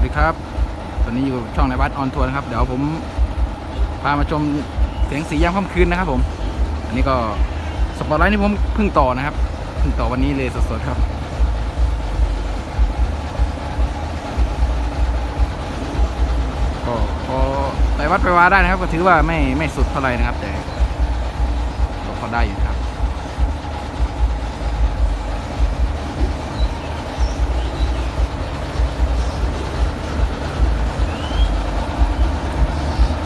วัสดีครับ ตอนนี้อยู่ช่องในวัดออนทัวร์นะครับ เดี๋ยวผมพามาชมเสียงสียามค่ำคืนนะครับผม อันนี้ก็สปอตไลท์นี่ผมเพิ่งต่อนะครับ เพิ่งต่อวันนี้เลยสดๆครับ ก็พอไปวัดไปวาได้นะครับ ก็ถือว่าไม่ไม่สุดเท่าไหร่นะครับ แต่ก็พอได้อยู่ครับ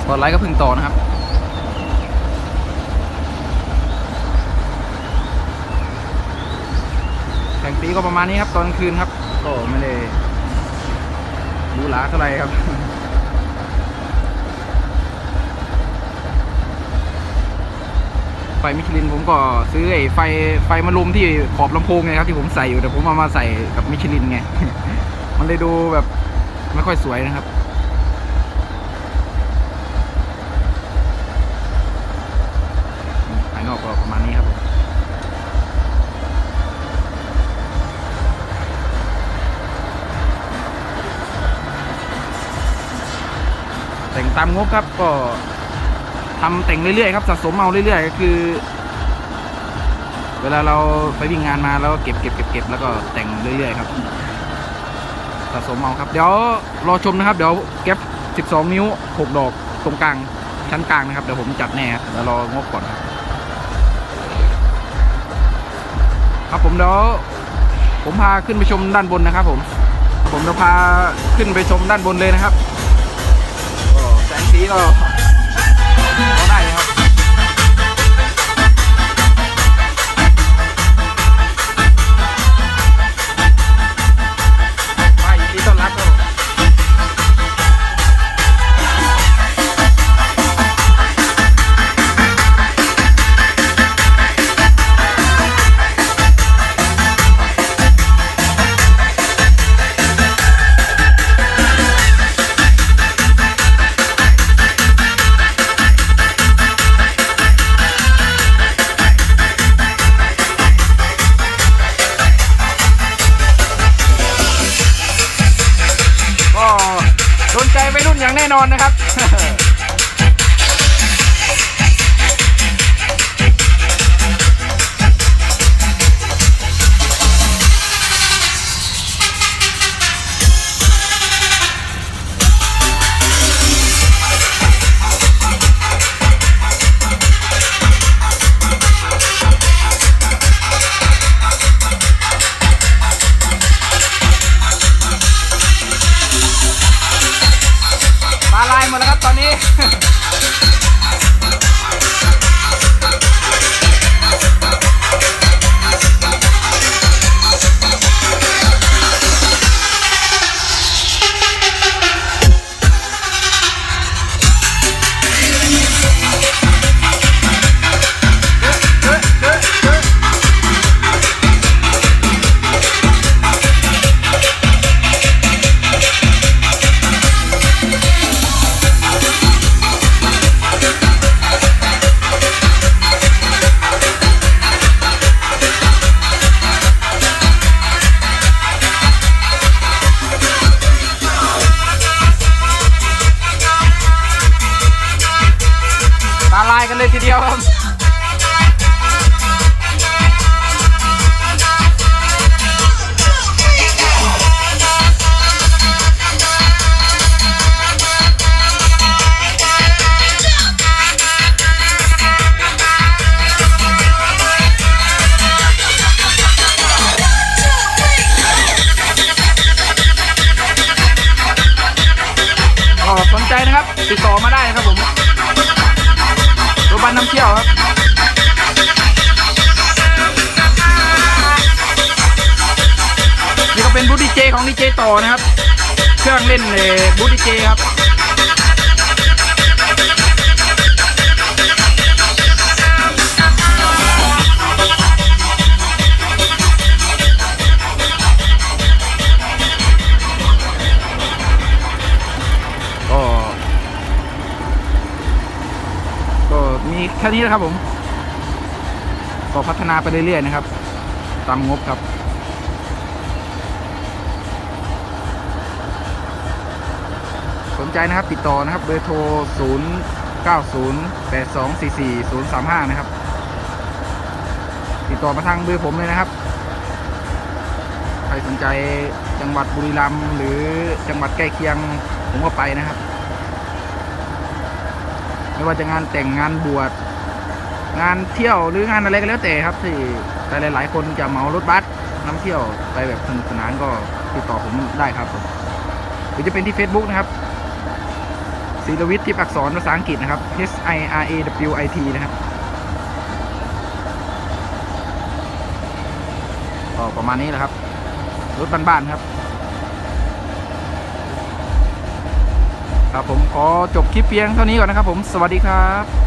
ปอตไลท์ก็พิ่งต่อนะครับแข่งตีก็ประมาณนี้ครับตอนคืนครับ ก็ไม่ได้หรูหราเท่าไหร่ครับไฟมิชลินผมก็ซื้อไอ้ไฟไฟมารุมที่ขอบลำโพงไงครับที่ผมใส่อยู่แต่ผมเอามาใส่กับมิชลินไง มันเลยดูแบบไม่ค่อยสวยนะครับ แต่งตามงบครับก็ทำแต่งเรื่อยๆครับสะสมเอาเรื่อยๆก็คือ เวลาเราไปวิ่งงานมาแล้วก็เก็บเก็บเก็บเก็บแล้วก็แต่งเรื่อยๆครับสะสมเอาครับ เดี๋ยวรอชมนะครับ เดี๋ยวเก็บ 12 นิ้ว 6 ดอกตรงกลางชั้นกลางนะครับเดี๋ยวผมจัดแน่เดี๋ยวรองบก่อนครับผมเดี๋ยวผมพาขึ้นไปชมด้านบนนะครับ ผม ผมจะพาขึ้นไปชมด้านบนเลยนะครับ ก็แแน่นอนนะครับ สนใจนะครับ ติดต่อมาได้นะครับผมรถบัสน้ำเที่ยวครับนี่ก็เป็นบูธดีเจของดีเจต่อนะครับ เครื่องเล่นเลยบูธดีเจครับ ก็มีแค่นี้นะครับผมก็พัฒนาไปเรื่อยๆนะครับ ตามงบครับ สนใจนะครับติดต่อนะครับเบอร์โทร 0 9 0 8 2 4 4 0 3 5 นะครับ ติดต่อมาทางเบอร์ผมเลยนะครับ ใครสนใจจังหวัดบุรีรัมย์หรือจังหวัดใกล้เคียงผมก็ไปนะครับ ไม่ว่าจะงานแต่งงานบวชงานเที่ยวหรืองานอะไรก็แล้วแต่ครับที่แต่หลาย ๆ คนจะเหมารถบัสนำเที่ยวไปแบบสนุกสนานก็ติดต่อผมได้ครับผมหรือจะเป็นที่ Facebook นะครับศิลวิทย์ทิพย์อักษรภาษาอังกฤษนะครับ H I R A W I T นะครับก็ประมาณนี้แหละครับ รถบ้านๆครับ ครับผมขอจบคลิปเพียงเท่านี้ก่อนนะครับผมสวัสดีครับ